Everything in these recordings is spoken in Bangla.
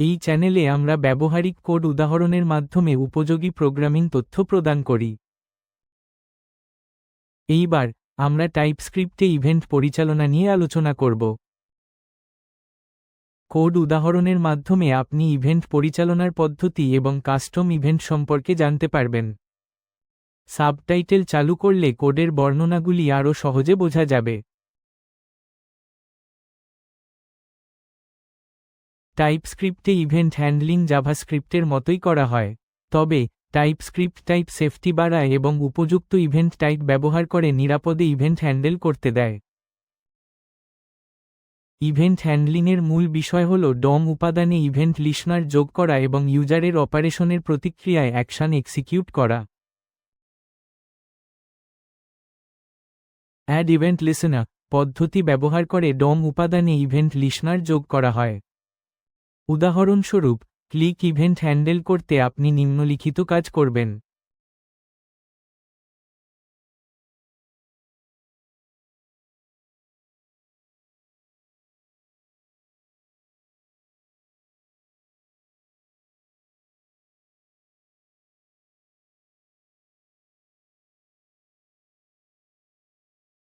এই চ্যানেলে আমরা ব্যবহারিক কোড উদাহরণের মাধ্যমে উপযোগী প্রোগ্রামিং তথ্য প্রদান করি। এইবার, আমরা টাইপস্ক্রিপ্টে ইভেন্ট পরিচালনা নিয়ে আলোচনা করব। কোড উদাহরণের মাধ্যমে আপনি ইভেন্ট পরিচালনার পদ্ধতি এবং কাস্টম ইভেন্ট সম্পর্কে জানতে পারবেন। সাবটাইটেল চালু করলে কোডের বর্ণনাগুলি আরও সহজে বোঝা যাবে। টাইপস্ক্রিপ্টে ইভেন্ট হ্যান্ডলিং জাভাস্ক্রিপ্টের মতোই করা হয়। তবে, টাইপস্ক্রিপ্ট টাইপ সেফটি বাড়ায় এবং উপযুক্ত ইভেন্ট টাইপ ব্যবহার করে নিরাপদে ইভেন্ট হ্যান্ডেল করতে দেয়। ইভেন্ট হ্যান্ডলিংয়ের মূল বিষয় হল ডম উপাদানে ইভেন্ট লিসনার যোগ করা এবং ইউজারের অপারেশনের প্রতিক্রিয়ায় অ্যাকশন এক্সিকিউট করা। অ্যাড ইভেন্ট লিসনার পদ্ধতি ব্যবহার করে ডম উপাদানে ইভেন্ট লিসনার যোগ করা হয়। উদাহরণস্বরূপ ক্লিক ইভেন্ট হ্যান্ডেল করতে আপনি নিম্নলিখিত কাজ করবেন।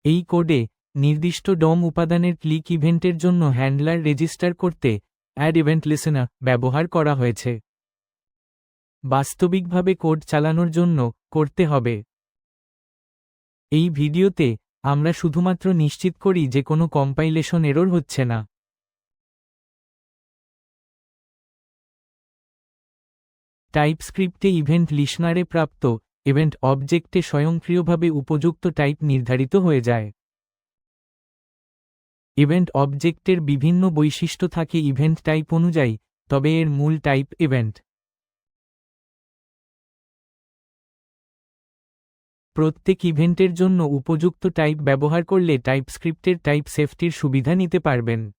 এই কোডে নির্দিষ্ট ডম উপাদানের ক্লিক ইভেন্টের জন্য হ্যান্ডলার রেজিস্টার করতে অ্যাড ইভেন্ট লিসেনার ব্যবহার করা হয়েছে। বাস্তবিকভাবে কোড চালানোর জন্য করতে হবে। এই ভিডিওতে আমরা শুধুমাত্র নিশ্চিত করি যে কোনো কম্পাইলেশন এরর হচ্ছে না। টাইপস্ক্রিপ্টে ইভেন্ট লিসনারে প্রাপ্ত ইভেন্ট অবজেক্টে স্বয়ংক্রিয়ভাবে উপযুক্ত টাইপ নির্ধারিত হয়ে যায়। ইভেন্ট অবজেক্টের বিভিন্ন বৈশিষ্ট্য থাকে ইভেন্ট টাইপ অনুযায়ী, তবে এর মূল টাইপ ইভেন্ট। প্রত্যেক ইভেন্টের জন্য উপযুক্ত টাইপ ব্যবহার করলে টাইপস্ক্রিপ্টের টাইপ সেফটির সুবিধা নিতে পারবেন।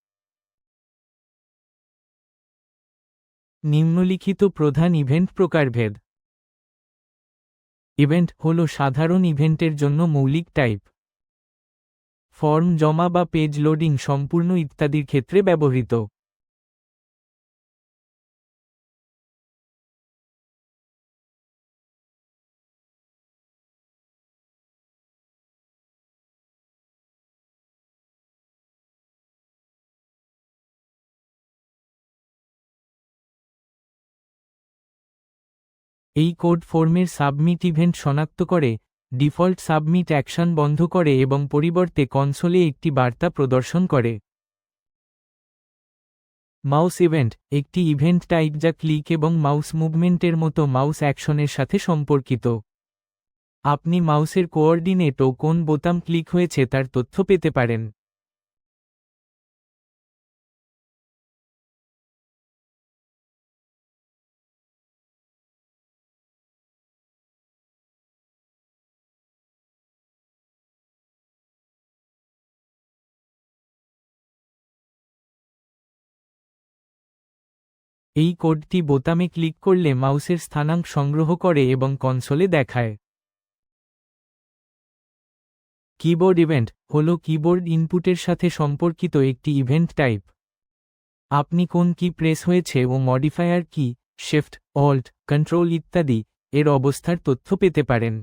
নিম্নলিখিত প্রধান ইভেন্ট প্রকারভেদ। ইভেন্ট হল সাধারণ ইভেন্টের জন্য মৌলিক টাইপ। ফর্ম জমা বা পেজ লোডিং সম্পূর্ণ ইত্যাদির ক্ষেত্রে ব্যবহৃত। এই কোড ফর্মের সাবমিট ইভেন্ট শনাক্ত করে ডিফল্ট সাবমিট অ্যাকশন বন্ধ করে এবং পরিবর্তে কনসোলে একটি বার্তা প্রদর্শন করে। মাউস ইভেন্ট, একটি ইভেন্ট টাইপ যা ক্লিক এবং মাউস মুভমেন্টের মতো মাউস অ্যাকশনের সাথে সম্পর্কিত। আপনি মাউসের কোঅর্ডিনেট ও কোন বোতাম ক্লিক হয়েছে তার তথ্য পেতে পারেন। এই কোডটি বোতামে ক্লিক করলে মাউসের স্থানাঙ্ক সংগ্রহ করে এবং কনসোলে দেখায়। কিবোর্ড ইভেন্ট হল কিবোর্ড ইনপুটের সাথে সম্পর্কিত একটি ইভেন্ট টাইপ। আপনি কোন কি প্রেস হয়েছে ও modifier key shift alt control ইত্যাদি এর অবস্থার তথ্য পেতে পারেন।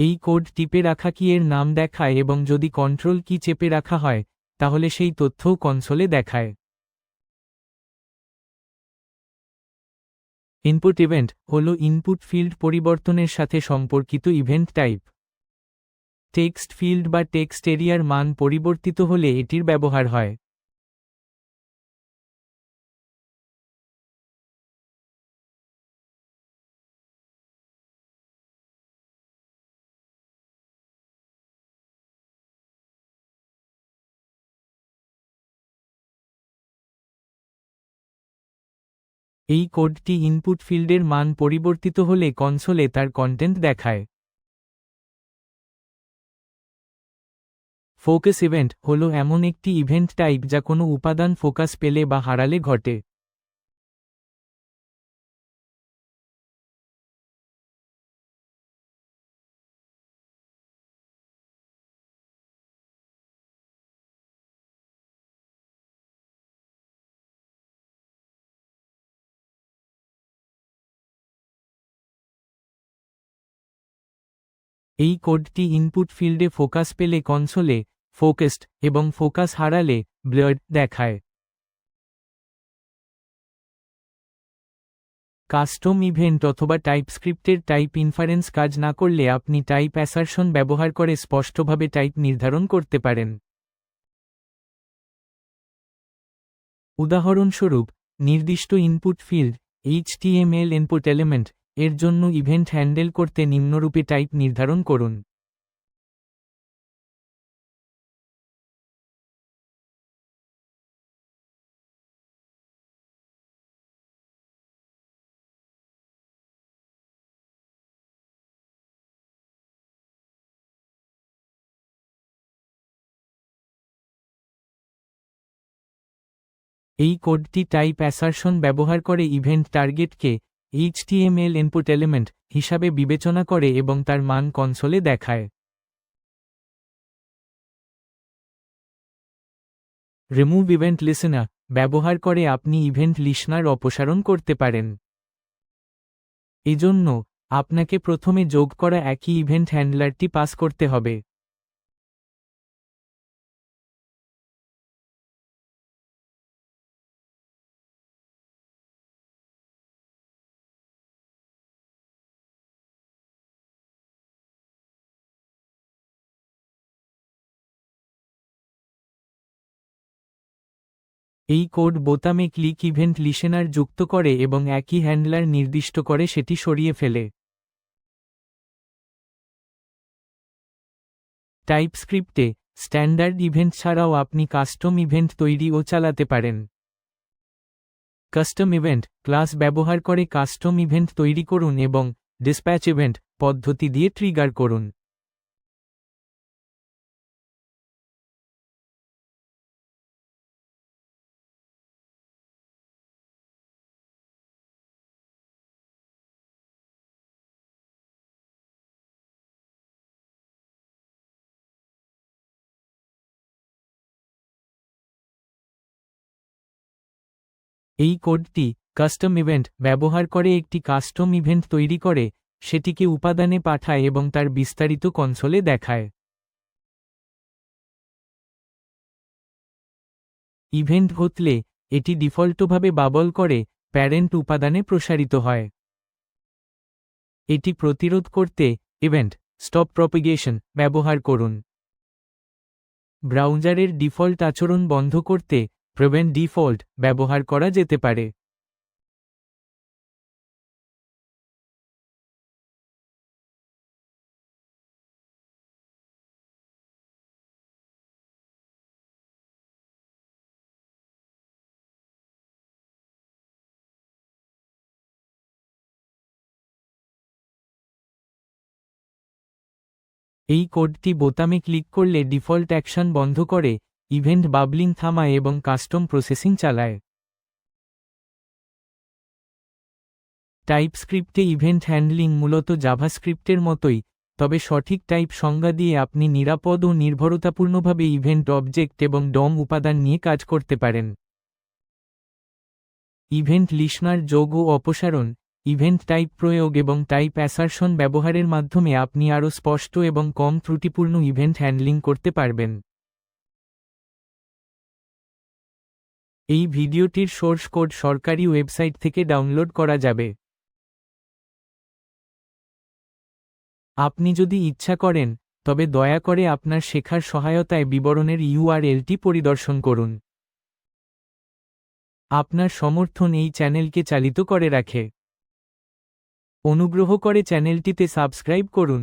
এই কোড টিপে রাখা কি এর নাম দেখায় এবং যদি কন্ট্রোল কি চেপে রাখা হয়, তাহলে সেই তথ্যও কনসোলে দেখায়। ইনপুট ইভেন্ট হল ইনপুট ফিল্ড পরিবর্তনের সাথে সম্পর্কিত ইভেন্ট টাইপ। টেক্সট ফিল্ড বা টেক্সট এরিয়ার মান পরিবর্তিত হলে এটির ব্যবহার হয়। এই কোডটি ইনপুট ফিল্ডের মান পরিবর্তিত হলে কনসোলে তার কন্টেন্ট দেখায়। ফোকাস ইভেন্ট হল এমন একটি ইভেন্ট টাইপ যা কোনো উপাদান ফোকাস পেলে বা হারালে ঘটে। এই কোডটি ইনপুট ফিল্ডে ফোকাস পেলে কনসোলে ফোকাসড এবং ফোকাস হারালে ব্লাড দেখায়। কাস্টম ইভেন্ট অথবা টাইপস্ক্রিপ্টের টাইপ ইনফারেন্স কাজ না করলে আপনি টাইপ অ্যাসারশন ব্যবহার করে স্পষ্টভাবে টাইপ নির্ধারণ করতে পারেন। উদাহরণস্বরূপ, নির্দিষ্ট input field HTML input element এর জন্য ইভেন্ট হ্যান্ডেল করতে নিম্নরূপে টাইপ নির্ধারণ করুন। এই কোডটি টাইপ অ্যাসারশন ব্যবহার করে ইভেন্ট টার্গেটকে এইচটিএমএল ইনপুট এলিমেন্ট হিসাবে বিবেচনা করে এবং তার মান কনসোলে দেখায়। রিমুভ ইভেন্ট লিসেনার ব্যবহার করে আপনি ইভেন্ট লিসনার অপসারণ করতে পারেন। এজন্য আপনাকে প্রথমে যোগ করা একই ইভেন্ট হ্যান্ডলারটি পাস করতে হবে। এই কোড বোতামে ক্লিক ইভেন্ট লিসেনার যুক্ত করে এবং একই হ্যান্ডলার নির্দিষ্ট করে সেটি সরিয়ে ফেলে। টাইপস্ক্রিপ্টে, স্ট্যান্ডার্ড ইভেন্ট ছাড়াও আপনি কাস্টম ইভেন্ট তৈরি ও চালাতে পারেন। কাস্টম ইভেন্ট, ক্লাস ব্যবহার করে কাস্টম ইভেন্ট তৈরি করুন এবং ডিসপ্যাচ ইভেন্ট পদ্ধতি দিয়ে ট্রিগার করুন। এই কোডটি কাস্টম ইভেন্ট ব্যবহার করে একটি কাস্টম ইভেন্ট তৈরি করে, সেটিকে উপাদানে পাঠায় এবং তার বিস্তারিত কনসোলে দেখায়। ইভেন্ট ঘটলে, এটি ডিফল্টভাবে বাবল করে, প্যারেন্ট উপাদানে প্রসারিত হয়। এটি প্রতিরোধ করতে ইভেন্ট স্টপ প্রপিগেশন ব্যবহার করুন। ব্রাউজারের ডিফল্ট আচরণ বন্ধ করতে প্রিভেন্ট ডিফল্ট ব্যবহার করা যেতে পারে। এই কোডটি বোতামে ক্লিক করলে ডিফল্ট অ্যাকশন বন্ধ করে ইভেন্ট বাবলিং থামায় এবং কাস্টম প্রসেসিং চালায়। টাইপস্ক্রিপ্টে ইভেন্ট হ্যান্ডলিং মূলত জাভাস্ক্রিপ্টের মতোই, তবে সঠিক টাইপ সংজ্ঞা দিয়ে আপনি নিরাপদ ও নির্ভরতাপূর্ণভাবে ইভেন্ট অবজেক্ট এবং ডম উপাদান নিয়ে কাজ করতে পারেন। ইভেন্ট লিসনার যোগ ও অপসারণ, ইভেন্ট টাইপ প্রয়োগ এবং টাইপ অ্যাসারশন ব্যবহারের মাধ্যমে আপনি আরও স্পষ্ট এবং কম ত্রুটিপূর্ণ ইভেন্ট হ্যান্ডলিং করতে পারবেন। এই ভিডিওটির সোর্স কোড সরকারি ওয়েবসাইট থেকে ডাউনলোড করা যাবে। আপনি যদি ইচ্ছা করেন, তবে দয়া করে আপনার শেখার সহায়তায় বিবরণের ইউআরএলটি পরিদর্শন করুন। আপনার সমর্থন এই চ্যানেলকে চালিত করে রাখে। অনুগ্রহ করে চ্যানেলটিতে সাবস্ক্রাইব করুন।